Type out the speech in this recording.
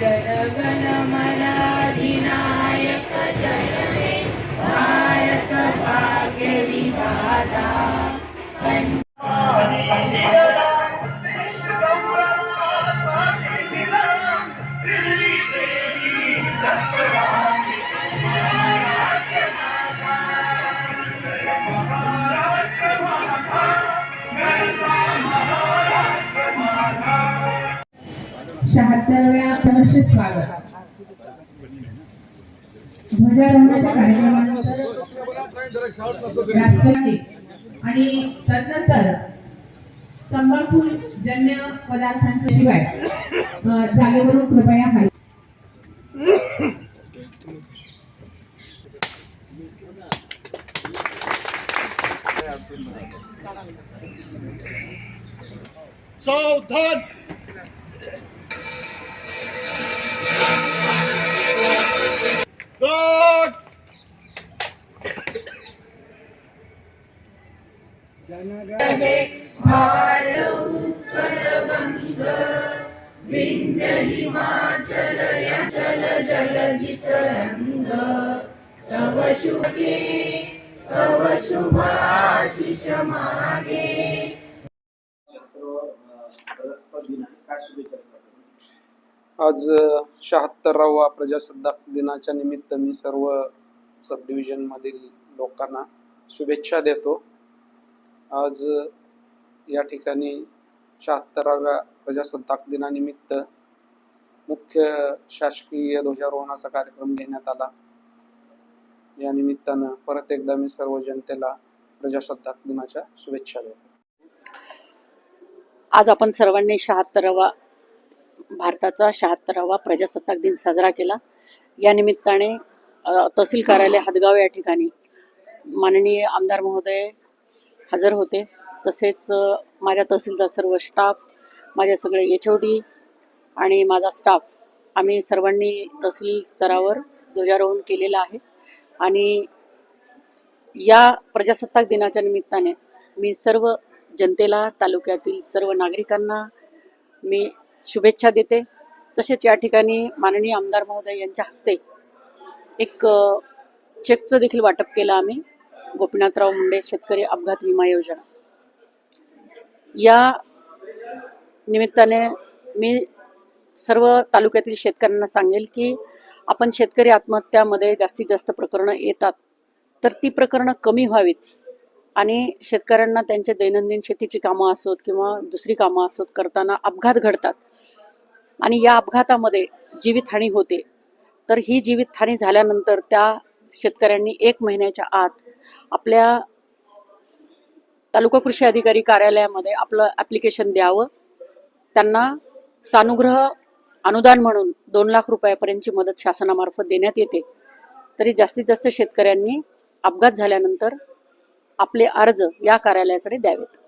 गगनमनाधिनायक जय हे भारत भाग्य विधाता शहात्तरव्या वर्ष स्वागत. ध्वजारोहणाच्या कार्यक्रमानंतर राष्ट्रगीत आणि तदनंतर तंबाखू जन्य पदार्थांच्या शिवाय जागेवरून कृपया हाल सावधान! तव शुभे तव शुभाशिष मागे आज शहात्तरावा प्रजासत्ताक दिनाच्या निमित्त मी सर्व सब डिव्हिजन मधील लोकांना शुभेच्छा देतो. आज या ठिकाणी शहात्तराव्या प्रजासत्ताक दिनानिमित्त मुख्य शासकीय ध्वजारोहणाचा कार्यक्रम घेण्यात आला. या निमित्तानं परत एकदा मी सर्व जनतेला प्रजासत्ताक दिनाच्या शुभेच्छा देतो. आज आपण सर्वांनी शहात्तरावा भारताचा शहात्तरावा प्रजासत्ताक दिन साजरा केला. या निमित्ताने तहसील कार्यालय हदगाव या ठिकाणी माननीय आमदार महोदय हजर होते. तसेच माझ्या तहसीलचा सर्व स्टाफ माझे सगळे एच ओ डी आणि माझा स्टाफ आम्ही सर्वांनी तहसील स्तरावर ध्वजारोहण केलेलं आहे. आणि या प्रजासत्ताक दिनाच्या निमित्ताने मी सर्व जनतेला तालुक्यातील सर्व नागरिकांना मी शुभेच्छा देते. तसेच या ठिकाणी माननीय आमदार महोदय यांच्या हस्ते एक चेकचं देखील वाटप केलं आम्ही. गोपीनाथराव मुंडे शेतकरी अपघात विमा योजना. या निमित्ताने मी सर्व तालुक्यातील शेतकऱ्यांना सांगेल की आपण शेतकरी आत्महत्यामध्ये जास्तीत जास्त प्रकरणं येतात तर ती प्रकरणं कमी व्हावीत आणि शेतकऱ्यांना त्यांचे दैनंदिन शेतीची कामं असोत किंवा दुसरी कामं असोत करताना अपघात घडतात आणि या अपघातामध्ये जीवितहानी होते. तर ही जीवितहानी झाल्यानंतर त्या शेतकऱ्यांनी एक महिन्याच्या आत आपल्या तालुका कृषी अधिकारी कार्यालयामध्ये आपलं ॲप्लिकेशन द्यावं. त्यांना सानुग्रह अनुदान म्हणून दोन लाख रुपयापर्यंतची मदत शासनामार्फत देण्यात येते. तरी जास्तीत जास्त शेतकऱ्यांनी अपघात झाल्यानंतर आपले अर्ज या कार्यालयाकडे द्यावेत.